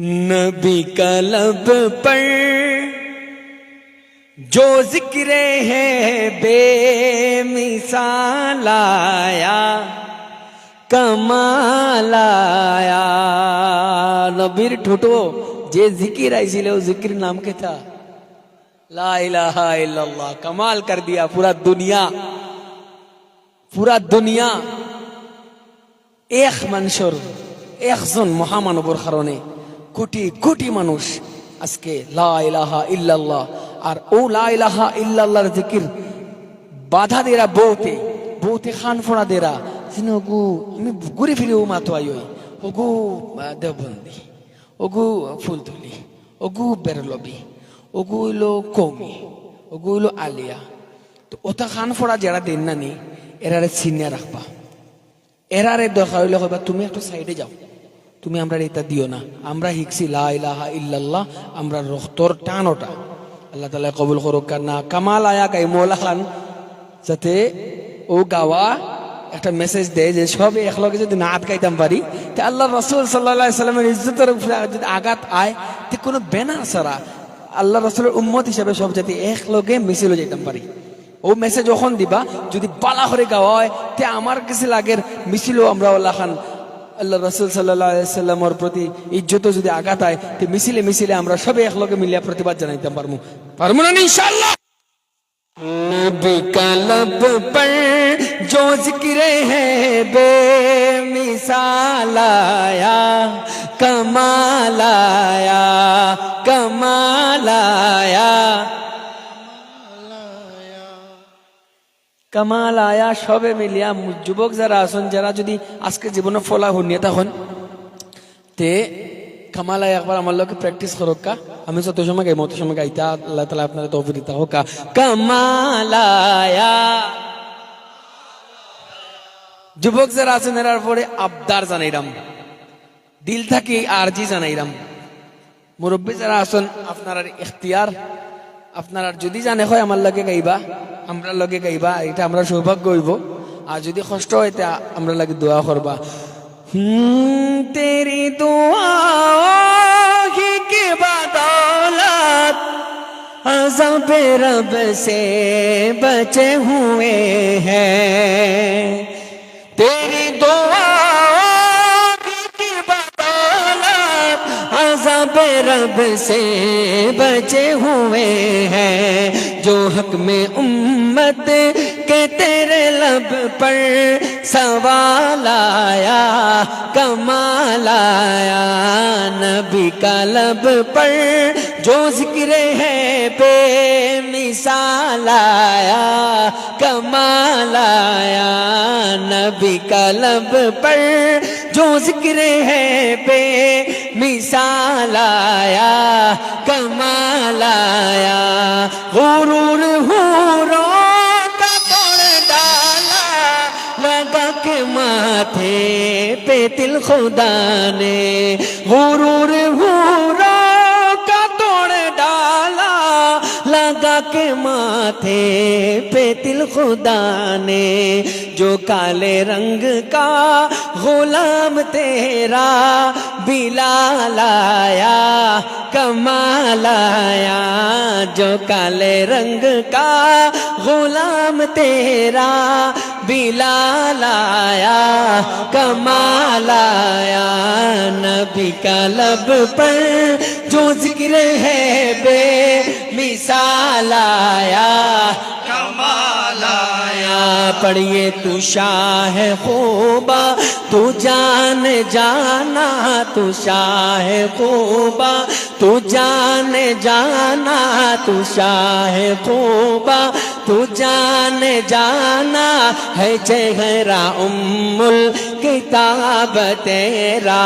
نبی کا لب پر جو ذکر ہے بے مثال آیا، کمال آیا۔ نبیر ٹھوٹو، جے ذکر ہے اسی لیے وہ ذکر نام کے تھا۔ لا الہ الا اللہ، کمال کر دیا پورا دنیا۔ پورا دنیا۔ ایک منشور ایک سن محمد برخروں نے কোটি কোটি মানুষ আজকে লা ইলাহা ইল্লাল্লাহ। আর ও লা ইলাহা ইল্লাল্লাহর জিকির বাধা দেরা বউতে বউতে খান ফোড়া দেরা। সিনে ওগু, আমি ঘুরে ফিরে ও মাতো আই ওগু দেবন্দি ওগু ফুলতুলি ওগু বেরলবি ওগু হইল কৌমি, ওগু হইল আলিয়া। তো ওটা খান ফোড়া যারা দেন না নি, এরারে চিনিয়া রাখবা। এরারে দরকার হইলে কইবা, তুমি একটু সাইডে যাও। তুমি আমরা এটা দিও না। আমরা হিকছি লা ইলাহা ইল্লাল্লাহ, আমরা রক্তর টান ওটা আল্লাহ তালা কবুল করুক না। কামাল আয়া গাই মৌলা খান যাতে ও গাওয়া একটা মেসেজ দেয় যে সবে একলগে যদি নাচ গাইতাম পারি, তে আল্লাহ রসুল সাল্লাহ সাল্লামের ইজ্জতের উপরে যদি আঘাত আয়, তে কোনো বেনা ছাড়া আল্লাহ রসুলের উম্মত হিসাবে সব যাতে একলগে মিছিল যেতাম পারি। ও মেসেজ যখন দিবা, যদি বালা করে গাওয়া হয়, তে আমার কাছে লাগের মিছিলও আমরা আল্লাহ খান আল্লাহ রসুল সাল্লামের প্রতি ইজ্জত যদি আঘাত হয় তে মিছিলে মিছিলে আমরা সবে একলগে মিলিয়া প্রতিবাদ জানাইতে পারবো পারবো না ইনশাল্লাহ नबी का लब पर जो जिक्र है बेमिसाल आया कमाल आया कमाल কামাল আয়া সবে মিলিয়া যুবক যারা আছেন, যারা যদি আজকে জীবনে ফলা শুনিয়ে তখন তে কামাল আয়া একবার আমার লোকে প্র্যাকটিস করুক আমি যত সময় গাই, মতো সময় গাইতা আল্লাহ তালা আপনার তৌফিক দিতা হোক কামাল যুবক যারা আছেন এরার পরে আবদার জানাইরাম। দিল থাকি আরজি জানাইরাম। মুরব্বী যারা আছেন আপনার ইখতিয়ার আপনার যদি জানে হয় আমার লগে গাইবা আমরা লগে গাইবা এটা আমরা সৌভাগ্য হইব আর যদি কষ্ট হয় তা আমরা লাগে দোয়া করবা হুম তেরি দোয়া কি বাদৌলত अज़ब रब से बचे हुए हैं तेरी رب سے بچے ہوئے ہیں، جو حق میں امت کے تیرے لب پر سوال آیا، کمال آیا۔ نبی کا لب پر جو ذکر ہے، بے مثال آیا، کمال آیا۔ نبی کا لب پر जो जिक्र है बेमिसाल आया कमाल आया गुरूर हूरों का तोड़ डाला लगा के माथे पे तिल खुदा ने गुरूर हूरों ماتھے پہ تل خدا نے جو کالے رنگ کا غلام تیرا بلا لایا، کمال آیا۔ جو کالے رنگ کا غلام تیرا بلا لایا، کمال آیا۔ نبی کا لب پر جو ذکر ہے بے مثال آیا۔ پڑھیے، تو شاہ خوبا تو جان جانا، تو شاہ خوبا تو جان جانا، تو شاہ خوبا تو جان جانا ہے چہرہ ام الکتاب تیرا۔